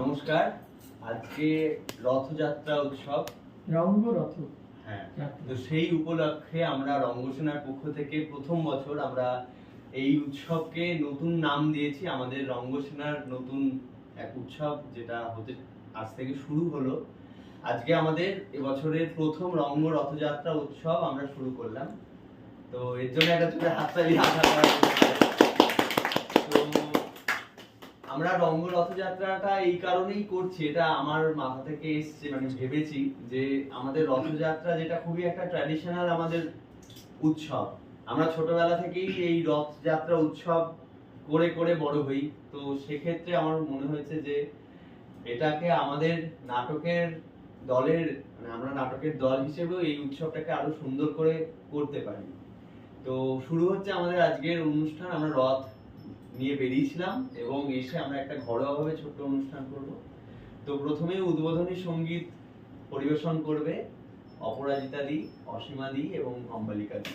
নমস্কার। আজকে রথযাত্রা উৎসব। রঙ্গ রথ। হ্যাঁ তো সেই উপলক্ষে আমরা রঙ্গসেনার পক্ষ থেকে প্রথম বছর আমরা এই উৎসবকে নতুন নাম দিয়েছি। আমাদের রঙ্গসেনার নতুন এক উৎসব যেটা হতে আজ থেকে শুরু হলো। আজকে আমাদের এবছরের প্রথম রঙ্গ রথযাত্রা উৎসব আমরা শুরু করলাম। তো এর জন্য একটা ছোট হাততালি আশা করা যেতে পারে। তো আমরা রঙ্গ রথযাত্রাটা এই কারণেই করছি, এটা আমার মাথা থেকে এসছে মানে ভেবেছি যে আমাদের রথযাত্রা যেটা খুবই একটা ট্র্যাডিশনাল আমাদের উৎসব। আমরা ছোটবেলা থেকেই এই রথযাত্রা উৎসব করে করে বড় হই, তো সেক্ষেত্রে আমার মনে হয়েছে যে এটাকে আমাদের নাটকের দলের মানে আমরা নাটকের দল হিসেবেও এই উৎসবটাকে আরও সুন্দর করে করতে পারি। তো শুরু হচ্ছে আমাদের আজকের অনুষ্ঠান, আমরা রথ নিয়ে বেরিয়েছিলাম এবং এসে আমরা একটা ঘরোয়াভাবে ছোট্ট অনুষ্ঠান করব। তো প্রথমে উদ্বোধনী সংগীত পরিবেশন করবে অপরাজিতা দি, অসীমা দি এবং অম্বালিকা দি।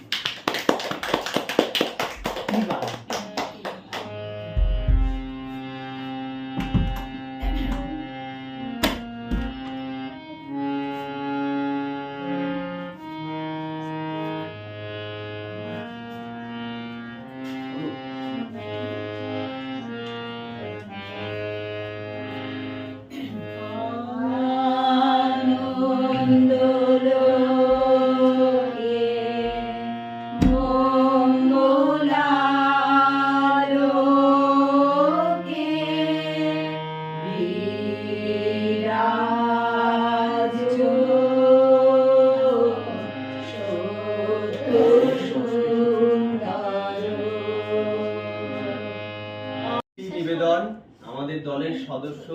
সদস্য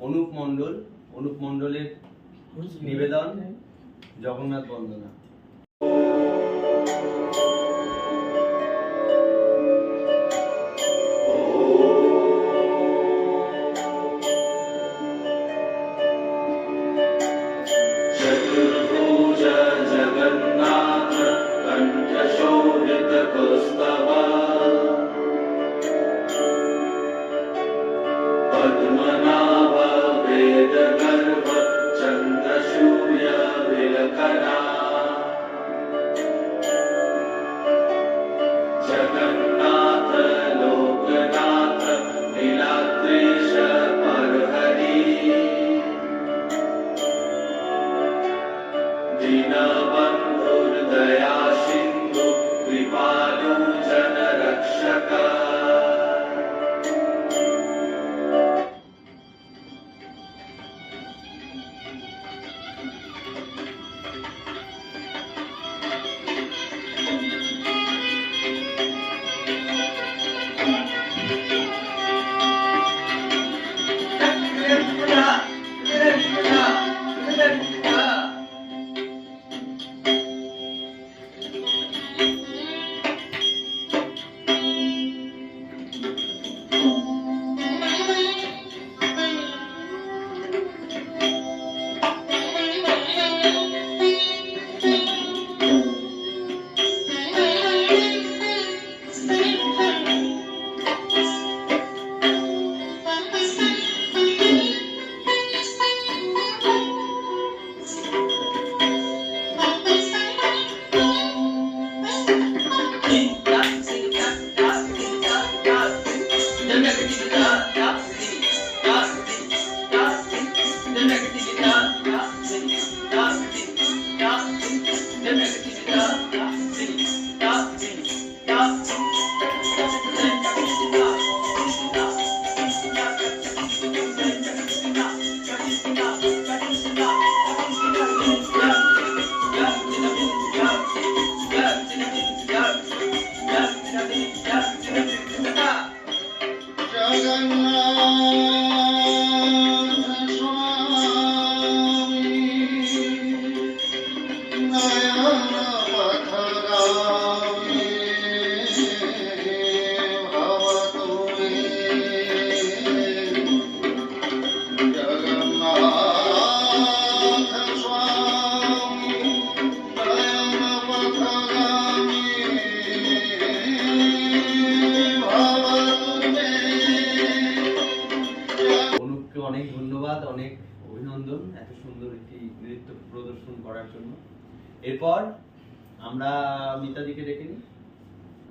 অনুপ মণ্ডল অনুপ মণ্ডলের নিবেদন জগন্নাথ বন্দনা। पद्मनाभ वेदगर्भ चन्द्रसूर्य অনেক অভিনন্দন এত সুন্দর একটি নৃত্য প্রদর্শন করার জন্য। এরপর আমরা মিতাদিকে ডেকে নিই।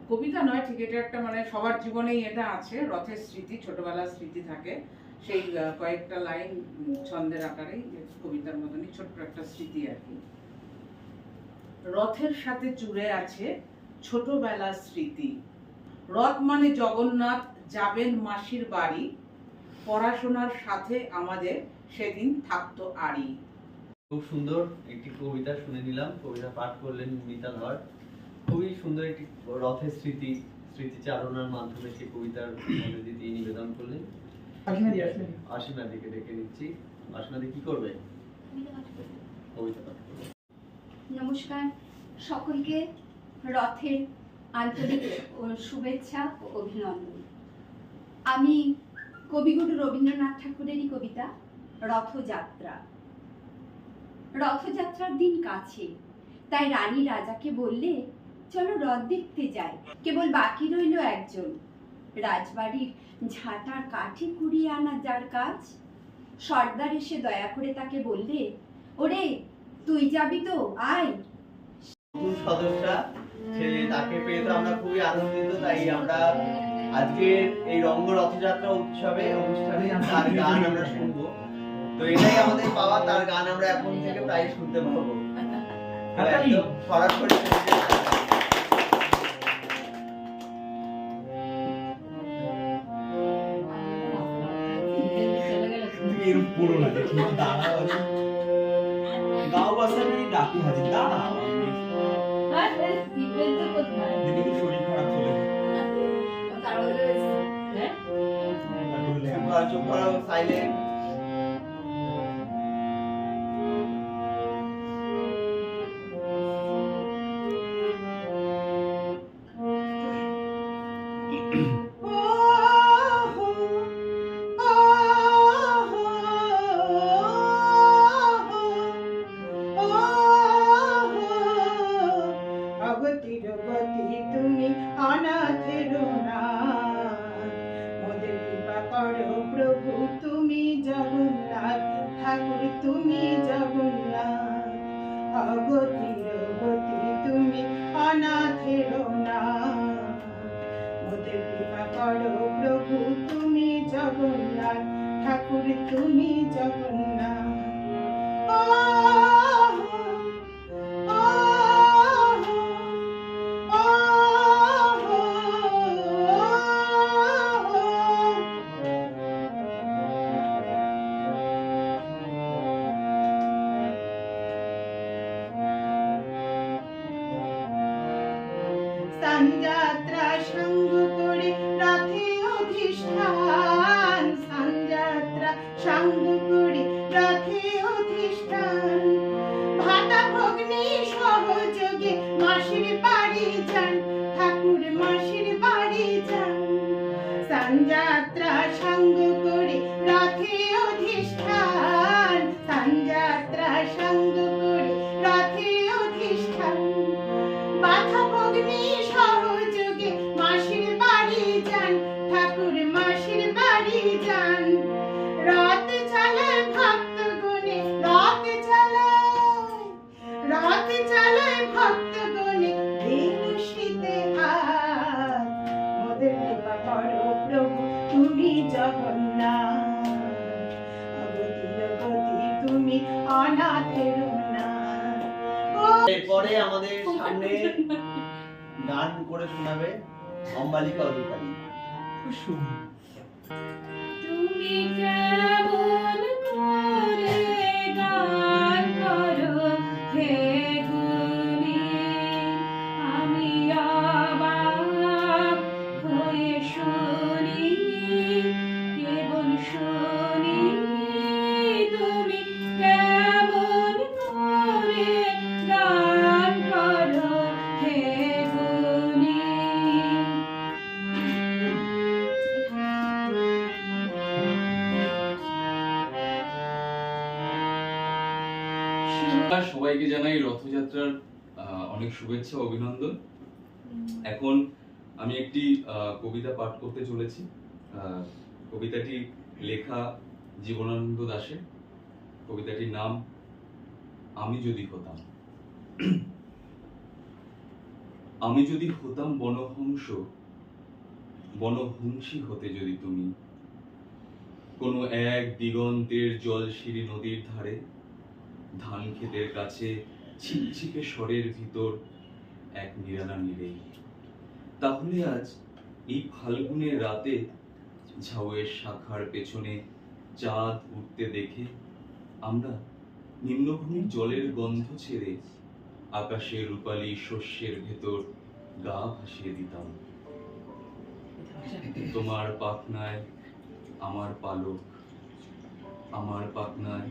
কবিতা নয়, ঠিক, এটা একটা মানে সবার জীবনেই এটা আছে, রথের স্মৃতি, ছোটবেলার স্মৃতি থাকে। সেই কয়েকটা লাইন ছন্দের আকারেই কবিতার মতনই ছোট্ট একটা স্মৃতি আর কি। রথের সাথে জুড়ে আছে ছোটবেলার স্মৃতি। রথ মানে জগন্নাথ যাবেন মাসির বাড়ি পড়াশোনার সাথে আমাদের সেদিন থাকতো আড়ি। খুব সুন্দর একটি কবিতা শুনে নিলাম। কবিতা পাঠ করলেন মিতা ধর। খুবই সুন্দর একটি রথের স্মৃতি স্মৃতিচারণার মাধ্যমে সেই কবিতার মধ্যে দিয়ে তিনি নিবেদন করলেন। অসীমাদিকে ডেকে নিচ্ছি। অসীমাদি কি করবে। কবিতা পাঠ করবে। নমস্কার। সকলকে রথের আন্তরিক ও শুভেচ্ছা ও অভিনন্দন। আমি কবিগুরু রবীন্দ্রনাথ ঠাকুরেরই কবিতা, রথযাত্রা। রথযাত্রার দিন কাছে, তাই রানী রাজাকে বললে, চলো রথ দেখতে যাই। কেবল বাকি রইল একজন, রাজবাড়ির ঝাঁটার কাঠি কুড়িয়ে আনা যার কাজ। সর্দার এসে দয়া করে তাকে বললে, ওরে, তুই যাবি তো, আয়। সদস্যা তাকে পেয়ে তো আমরা খুবই আনন্দিত, তাই আমরা আজকে এই রঙ্গ রথযাত্রা উৎসবে অনুষ্ঠানে তার গান আমরা শুনব। তো এটাই আমাদের পাওয়া তার গান আমরা এখন থেকে প্রায় শুনতে পাবো। একদম সরাসরি পুরো না দাঁড়াও গাও বাসানি ডাকু হাজি দাঁড়াও। also follow silent. Ganga. শোনাবে অম্বালিকা অধিকারী তুমি শুভেচ্ছা, অভিনন্দন। এখন আমি একটি কবিতা পাঠ করতে চলেছি। কবিতাটি লেখা জীবনানন্দ দাশের কবিতাটির নাম, আমি যদি হতাম। আমি যদি হতাম বনহংস, বনহংসী হতে যদি তুমি। কোনো এক দিগন্তের জলশিরি নদীর ধারে ধান ক্ষেতের কাছে ছিপছিপে স্বরের ভিতর এক নিরালা নিরে তাহলে আজ এই ফাল্গুনের রাতে ঝাউয়ের শাখার পেছনে চাঁদ উঠতে দেখে আমরা নিম্নভূমির জলের গন্ধ ছেড়ে আকাশের রূপালী শস্যের ভেতর গা ভাসিয়ে দিতাম। তোমার পাখনায় আমার পালক, আমার পাখনায়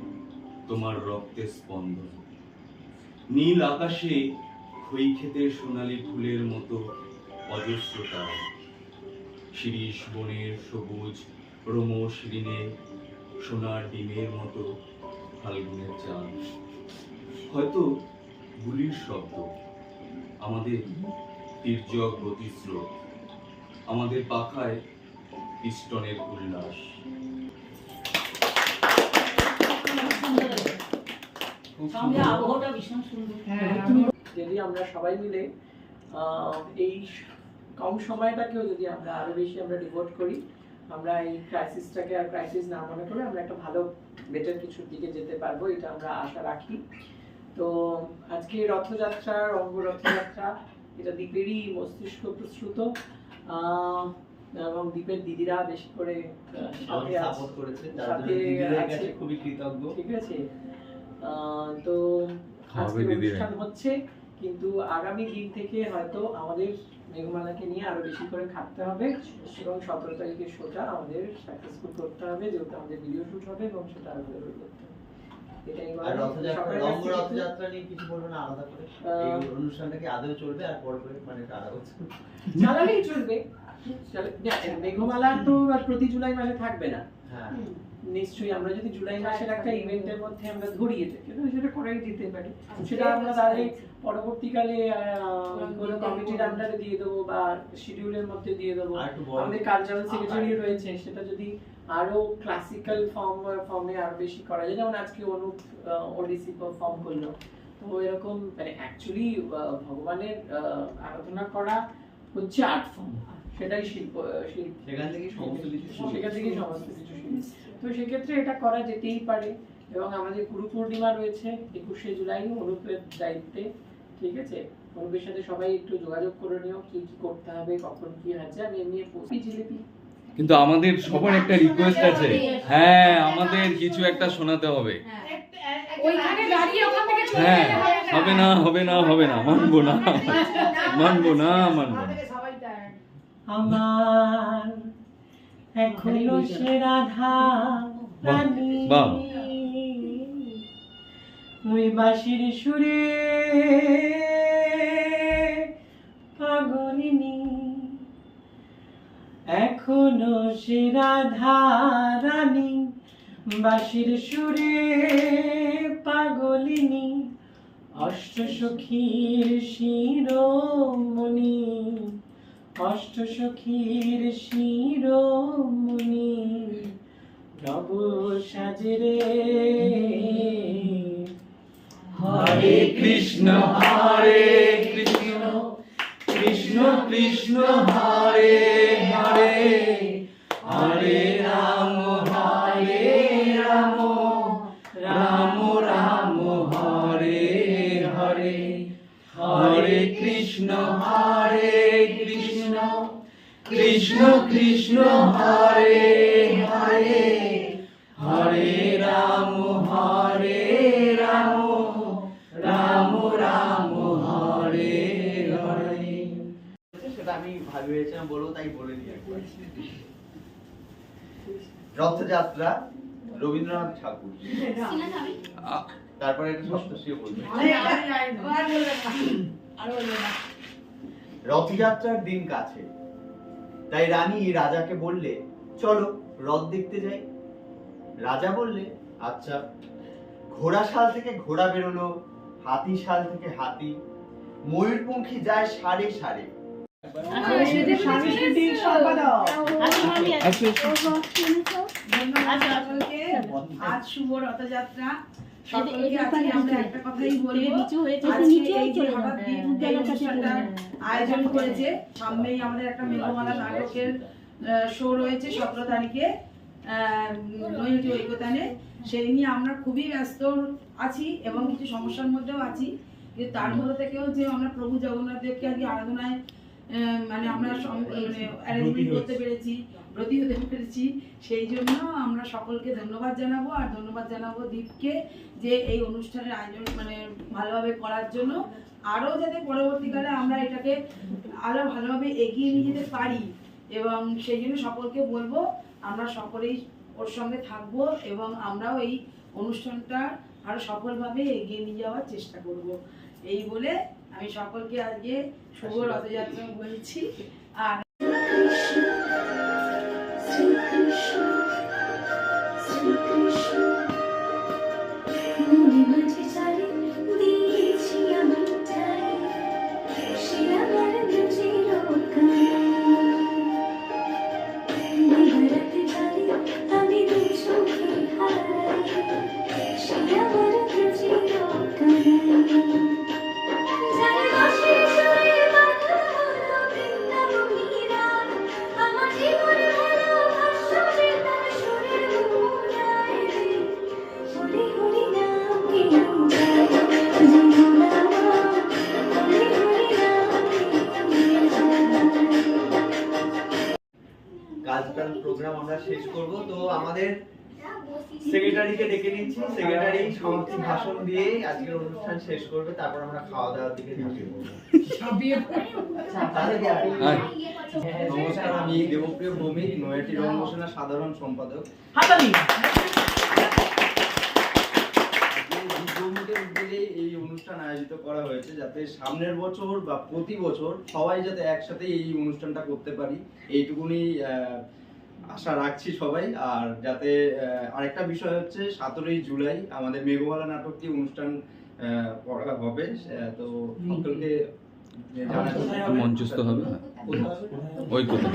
তোমার রক্তের স্পন্দন। নীল আকাশে খই ক্ষেতের সোনালী ফুলের মতো অজস্র তারা শিরিষ বনের সবুজ রোমশ ঋণে সোনার ডিমের মতো ফাল্গুনের চাঁদ। হয়তো গুলির শব্দ, আমাদের তীর্যক গতিস্রোত, আমাদের পাখায় পিস্টনের উল্লাস। সঙ্গে আবহাওয়াটা ভীষণ সুন্দর। হ্যাঁ যদি আমরা সবাই মিলে এই কম সময়টাকেও যদি আমরা আরও বেশি আমরা ডিভোট করি আমরা এই ক্রাইসিসটাকে আর ক্রাইসিস না মনে করে আমরা একটা ভালো বেটার কিছুর দিকে যেতে পারব এটা আমরা আশা রাখি। তো আজকে রথযাত্রা রঙ্গ রথযাত্রা এটা দ্বীপেরই মস্তিষ্ক প্রস্তুত আহ, এবং দ্বীপের দিদিরা বেশি করে সাথে আছে। সাপোর্ট করেছে যার জন্য সাথে দিদিদের আছে। কাছে খুবই কৃতজ্ঞ। ঠিক আছে। তো আজকে অনুষ্ঠান হচ্ছে কিন্তু আগামী দিন থেকে হয়তো আমাদের মেঘমালাকে নিয়ে আরও বেশি করে খাটতে হবে এবং সতেরো তারিখের শোটা আমাদের সাকসেসফুল করতে হবে যেহেতু আমাদের ভিডিও শুট হবে এবং সেটা আরও বেরো করতে হবে। মানে মেঘমালা তো আর প্রতি জুলাই মাসে থাকবে না। হ্যাঁ। নিশ্চয়ই আমরা যদি জুলাই মাসের একটা ইভেন্টের মধ্যে আমরা ধরি এটাকে তাহলে সেটা করাই যেতে পারি। আচ্ছা, সেটা আমরা তাহলে পরবর্তীকালে কোনো কমিটির আন্ডারে দিয়ে দেবো বা শিডিউলের মধ্যে দিয়ে দেবো। আমাদের কালচারাল সেক্রেটারি রয়েছে সেটা যদি আরও ক্লাসিক্যাল ফর্ম ফর্মে আরও বেশি করা যায়। যেমন আজকে অনুপ ওডিসি পারফর্ম করল। তো এরকম মানে অ্যাকচুয়ালি ভগবানের আহ, আরাধনা করা হচ্ছে আর্ট ফর্ম সেটাই শিল্প শিল্প। সেখান থেকে সমস্ত কিছু। সেখান থেকেই সমস্ত কিছু শুরু। তো সেক্ষেত্রে এটা করা যেতেই পারে এবং আমাদের গুরু পূর্ণিমা রয়েছে একুশে জুলাই অনুপের দায়িত্বে ঠিক আছে? অনুপের সাথে সবাই একটু যোগাযোগ করে নিও কি কি করতে হবে কখন কি আছে আমি এমনি পৌঁছি জিলিপি। কিন্তু আমাদের সবার একটা রিকোয়েস্ট আছে। হ্যাঁ আমাদের কিছু একটা শোনাতে হবে। ওইখানে দাঁড়িয়ে ওখান থেকে চলে হ্যাঁ হবে না। হবে না হবে না মানবো না। মানবো না মানবো না। আমার এখনও সে রাধা রানী। ওই বাঁশির সুরে পাগলিনী এখনও সে রাধা রানী বাঁশির সুরে পাগলিনী অষ্ট সখীর শিরোমণি। অষ্ট সখীর শিরোমণি নব সাজরে। হরে কৃষ্ণ হরে কৃষ্ণ কৃষ্ণ কৃষ্ণ হরে হরে হরে কৃষ্ণ কৃষ্ণ হরে হরে হরে রাম হরে রাম রাম রাম হরে হরে সেটা আমি ভাবি ভেবেছিলাম বলব তাই বলে দিই রথযাত্রা রবীন্দ্রনাথ ঠাকুর তারপরে একটা সপ্তর্ষিও বলবে রথযাত্রার দিন কাছে তাই রানী রাজাকে বললে চলো রথ দেখতে যাই। রাজা বললে আচ্ছা। ঘোড়া শাল থেকে ঘোড়া বেরোলো হাতি শাল থেকে হাতি। ময়ূরপঙ্খী যায় সাড়ে সাড়ে। আচ্ছা, আচ্ছা। আজ শুভ রথযাত্রা। সকলকে আজকে আমরা একটা কথাই বলব আজকে এই যে হঠাৎ বিদ্যুৎ এই অনুষ্ঠানটার আয়োজন করেছে সামনেই আমাদের একটা মেঘমালা নাটকের শো রয়েছে সতেরো তারিখে নৈহাটি ঐকতানে। সেই নিয়ে আমরা খুবই ব্যস্ত আছি এবং কিছু সমস্যার মধ্যেও আছি। তার মধ্যে থেকেও যে আমরা প্রভু জগন্নাথ দেবকে আজকে আরাধনায় মানে আমরা মানে অ্যারেঞ্জমেন্ট করতে পেরেছি ব্রতী হতে পেরেছি। সেই জন্য আমরা সকলকে ধন্যবাদ জানাব আর ধন্যবাদ জানাব দীপকে যে এই অনুষ্ঠানের আয়োজন মানে ভালোভাবে করার জন্য। আরও যাতে পরবর্তীকালে আমরা এটাকে আরও ভালোভাবে এগিয়ে নিয়ে যেতে পারি এবং সেই জন্য সকলকে বলব আমরা সকলেই ওর সঙ্গে থাকব এবং আমরাও এই অনুষ্ঠানটা আরও সফলভাবে এগিয়ে নিয়ে যাওয়ার চেষ্টা করব। এই বলে আমি সকলকে আজকে শুভ রথযাত্রা বলছি। আর কালচারাল প্রোগ্রাম আমরা শেষ করব। তো আমাদের সেক্রেটারিকে ডেকে নিচ্ছি। সেক্রেটারি সমাপ্তি ভাষণ দিয়ে আজকের অনুষ্ঠান শেষ করবে। তারপর আমরা খাওয়া দাওয়ার দিকে পড়ব। নমস্কার আমি দেবপ্রিয় ভৌমিক নয়াটি রঙ্গসেনার সাধারণ সম্পাদক। উদ্যোগে এই অনুষ্ঠান আয়োজিত করা হয়েছে যাতে সামনের বছর বা প্রতি বছর সবাই যাতে একসাথে এই অনুষ্ঠানটা করতে পারি। এইটুকুনি আহ, আশা রাখছি সবাই। আর যাতে আরেকটা বিষয় হচ্ছে সতেরোই জুলাই আমাদের মেঘমালা নাটকটি অনুষ্ঠান করা হবে। তো সকলকে মঞ্চস্থ হবে। কোথায়? হবে? ওই কোথায়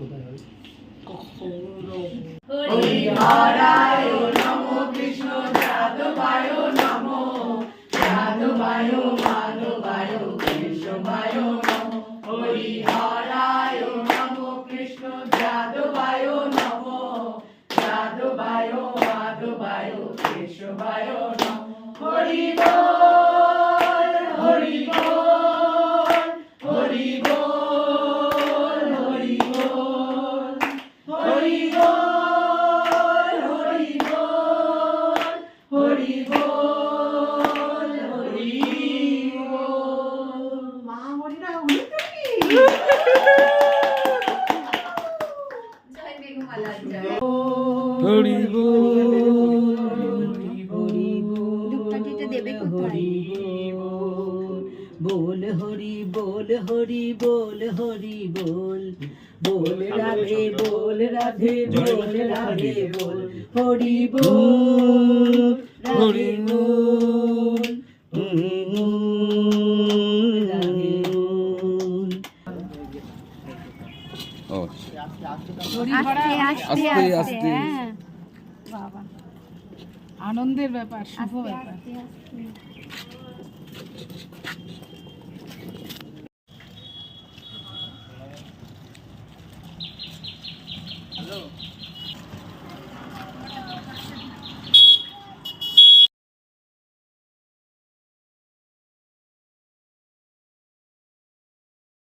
ことだよ。心。振り払い হরিমুল আনন্দের ব্যাপার শুভ ব্যাপার।